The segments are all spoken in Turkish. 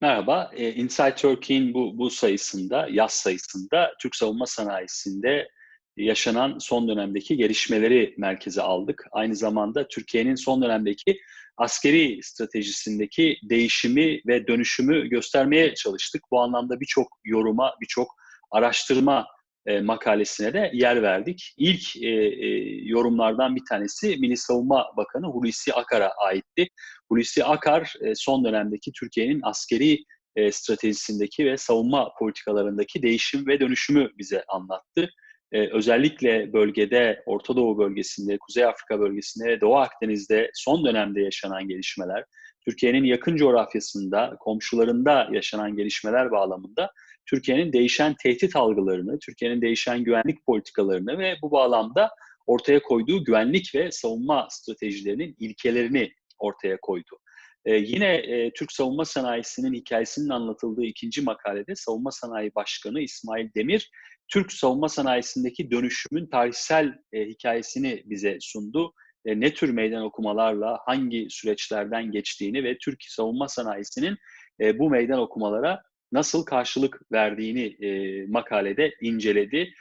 Merhaba, eee, Inside Turkey'in bu bu sayısında, yaz sayısında Türk savunma sanayisinde yaşanan son dönemdeki gelişmeleri merkeze aldık. Aynı zamanda Türkiye'nin son dönemdeki askeri stratejisindeki değişimi ve dönüşümü göstermeye çalıştık. Bu anlamda birçok yoruma, birçok araştırma eee, makalesine de yer verdik. İlk eee, eee, yorumlardan bir tanesi Milli Savunma Bakanı Hulusi Akar'a aitti. Hulusi Akar e, son dönemdeki Türkiye'nin askeri e, stratejisindeki ve savunma politikalarındaki değişim ve dönüşümü bize anlattı. E, özellikle bölgede, Orta Doğu bölgesinde, Kuzey Afrika bölgesinde Doğu Akdeniz'de son dönemde yaşanan gelişmeler, Türkiye'nin yakın coğrafyasında, komşularında yaşanan gelişmeler bağlamında Türkiye'nin değişen tehdit algılarını, Türkiye'nin değişen güvenlik politikalarını ve bu bağlamda ortaya koyduğu güvenlik ve savunma stratejilerinin ilkelerini ortaya koydu. Ee, yine e, Türk savunma sanayisinin hikayesinin anlatıldığı ikinci makalede Savunma Sanayi Başkanı İsmail Demir, Türk savunma sanayisindeki dönüşümün tarihsel e, hikayesini bize sundu. E, ne tür meydan okumalarla, hangi süreçlerden geçtiğini ve Türk savunma sanayisinin e, bu meydan okumalara nasıl karşılık verdiğini e, makalede inceledi.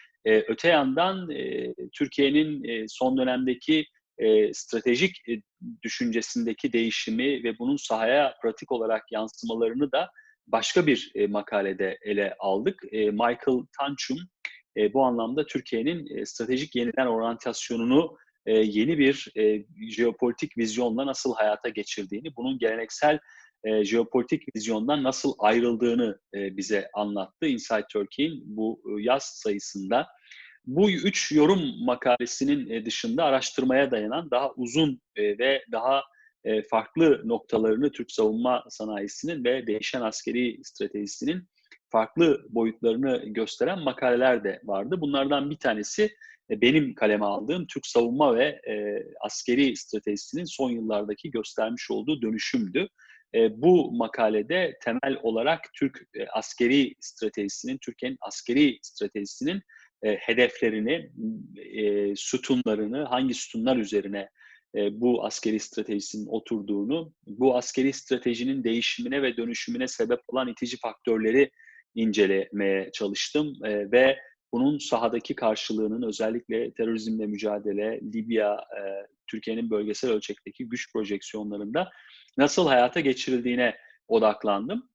Öte yandan Türkiye'nin son dönemdeki stratejik düşüncesindeki değişimi ve bunun sahaya pratik olarak yansımalarını da başka bir makalede ele aldık. Michael Tanchum e, bu anlamda Türkiye'nin stratejik yeniden oryantasyonunu e, yeni bir e, jeopolitik vizyonla nasıl hayata geçirdiğini, bunun geleneksel e, jeopolitik vizyondan nasıl ayrıldığını e, bize anlattı. Inside Turkey'in bu e, yaz sayısında bu üç yorum makalesinin dışında araştırmaya dayanan daha uzun ve daha farklı noktalarını Türk savunma sanayisinin ve değişen askeri stratejisinin farklı boyutlarını gösteren makaleler de vardı. Bunlardan bir tanesi benim kaleme aldığım Türk savunma ve askeri stratejisinin son yıllardaki göstermiş olduğu dönüşümdü. Bu makalede temel olarak Türk askeri stratejisinin, Türkiye'nin askeri stratejisinin e, hedeflerini, e, sütunlarını, hangi sütunlar üzerine e, bu askeri stratejisinin oturduğunu, bu askeri stratejinin değişimine ve dönüşümüne sebep olan itici faktörleri incelemeye çalıştım e, ve bunun sahadaki karşılığının özellikle terörizmle mücadele, Libya, e, Türkiye'nin bölgesel ölçekteki güç projeksiyonlarında nasıl hayata geçirildiğine odaklandım.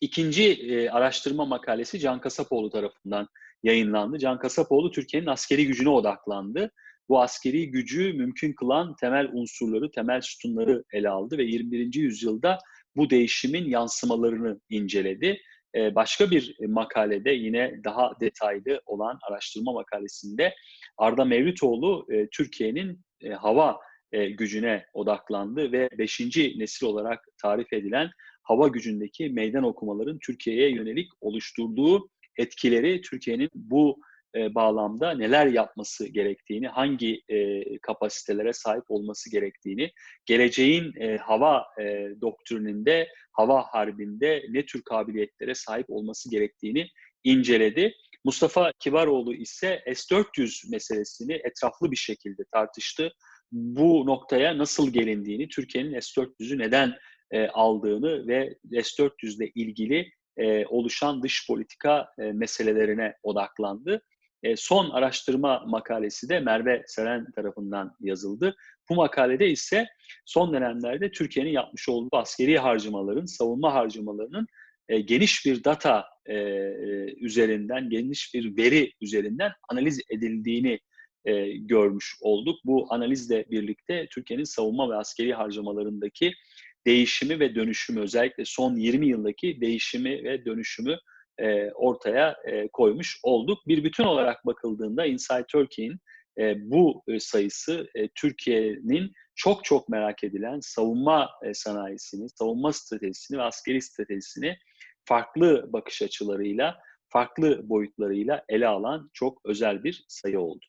İkinci e, araştırma makalesi Can Kasapoğlu tarafından yayınlandı. Can Kasapoğlu Türkiye'nin askeri gücüne odaklandı. Bu askeri gücü mümkün kılan temel unsurları, temel sütunları ele aldı ve 21. yüzyılda bu değişimin yansımalarını inceledi. Ee, başka bir makalede yine daha detaylı olan araştırma makalesinde Arda Mevlütoğlu e, Türkiye'nin e, hava e, gücüne odaklandı ve 5. nesil olarak tarif edilen hava gücündeki meydan okumaların Türkiye'ye yönelik oluşturduğu etkileri Türkiye'nin bu e, bağlamda neler yapması gerektiğini, hangi e, kapasitelere sahip olması gerektiğini, geleceğin e, hava e, doktrininde, hava harbinde ne tür kabiliyetlere sahip olması gerektiğini inceledi. Mustafa Kibaroğlu ise S-400 meselesini etraflı bir şekilde tartıştı. Bu noktaya nasıl gelindiğini, Türkiye'nin S-400'ü neden e, aldığını ve S-400 ile ilgili e, oluşan dış politika e, meselelerine odaklandı. E, son araştırma makalesi de Merve Seren tarafından yazıldı. Bu makalede ise son dönemlerde Türkiye'nin yapmış olduğu askeri harcamaların, savunma harcamalarının e, geniş bir data e, üzerinden, geniş bir veri üzerinden analiz edildiğini görmüş olduk. Bu analizle birlikte Türkiye'nin savunma ve askeri harcamalarındaki değişimi ve dönüşümü özellikle son 20 yıldaki değişimi ve dönüşümü e, ortaya e, koymuş olduk. Bir bütün olarak bakıldığında Inside Turkey'in e, bu e, sayısı e, Türkiye'nin çok çok merak edilen savunma e, sanayisini, savunma stratejisini ve askeri stratejisini farklı bakış açılarıyla, farklı boyutlarıyla ele alan çok özel bir sayı oldu.